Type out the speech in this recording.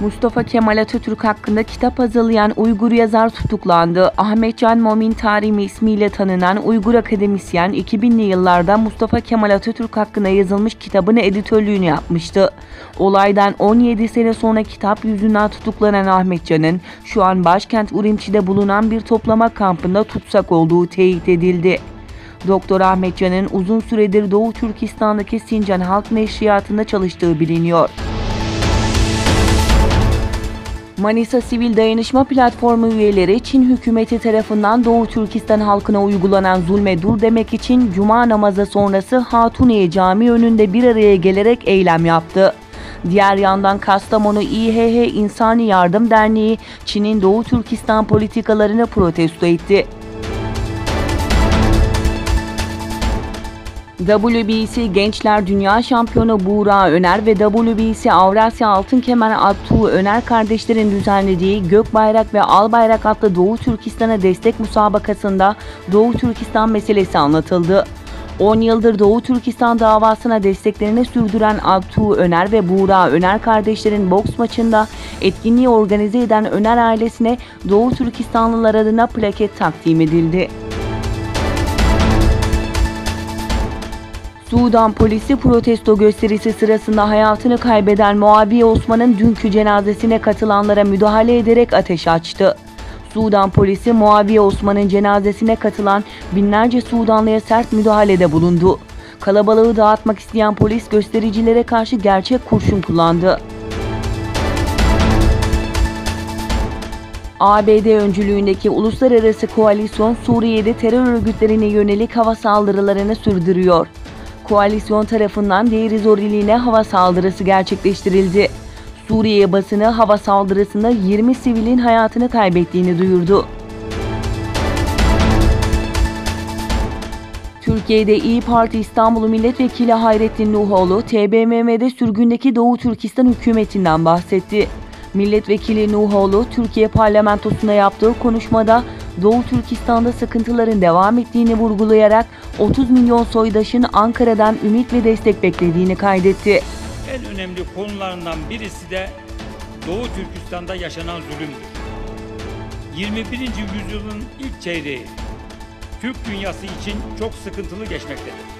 Mustafa Kemal Atatürk hakkında kitap hazırlayan Uygur yazar tutuklandı. Ahmetcan Momin Tarimi ismiyle tanınan Uygur akademisyen 2000'li yıllarda Mustafa Kemal Atatürk hakkında yazılmış kitabın editörlüğünü yapmıştı. Olaydan 17 sene sonra kitap yüzünden tutuklanan Ahmetcan'ın şu an başkent Urimçi'de bulunan bir toplama kampında tutsak olduğu teyit edildi. Doktor Ahmetcan'ın uzun süredir Doğu Türkistan'daki Sincan Halk Neşriyatı'nda çalıştığı biliniyor. Manisa Sivil Dayanışma Platformu üyeleri Çin hükümeti tarafından Doğu Türkistan halkına uygulanan zulme dur demek için Cuma namazı sonrası Hatuniye Camii önünde bir araya gelerek eylem yaptı. Diğer yandan Kastamonu İHH İnsani Yardım Derneği Çin'in Doğu Türkistan politikalarını protesto etti. WBC Gençler Dünya Şampiyonu Buğra Öner ve WBC Avrasya Altın Kemer Attuğ Öner kardeşlerin düzenlediği Gök Bayrak ve Al Bayrak adlı Doğu Türkistan'a destek musabakasında Doğu Türkistan meselesi anlatıldı. 10 yıldır Doğu Türkistan davasına desteklerini sürdüren Attuğ Öner ve Buğra Öner kardeşlerin boks maçında etkinliği organize eden Öner ailesine Doğu Türkistanlılar adına plaket takdim edildi. Sudan polisi protesto gösterisi sırasında hayatını kaybeden Muaviye Osman'ın dünkü cenazesine katılanlara müdahale ederek ateş açtı. Sudan polisi Muaviye Osman'ın cenazesine katılan binlerce Sudanlıya sert müdahalede bulundu. Kalabalığı dağıtmak isteyen polis göstericilere karşı gerçek kurşun kullandı. ABD öncülüğündeki uluslararası koalisyon Suriye'de terör örgütlerine yönelik hava saldırılarını sürdürüyor koalisyon tarafından Deir Zorili'ne hava saldırısı gerçekleştirildi. Suriye basını hava saldırısında 20 sivilin hayatını kaybettiğini duyurdu. Türkiye'de İyi Parti İstanbul Milletvekili Hayrettin Nuhoğlu, TBMM'de sürgündeki Doğu Türkistan hükümetinden bahsetti. Milletvekili Nuhoğlu, Türkiye parlamentosunda yaptığı konuşmada Doğu Türkistan'da sıkıntıların devam ettiğini vurgulayarak 30 milyon soydaşın Ankara'dan ümit ve destek beklediğini kaydetti. En önemli konularından birisi de Doğu Türkistan'da yaşanan zulümdür. 21. yüzyılın ilk çeyreği Türk dünyası için çok sıkıntılı geçmektedir.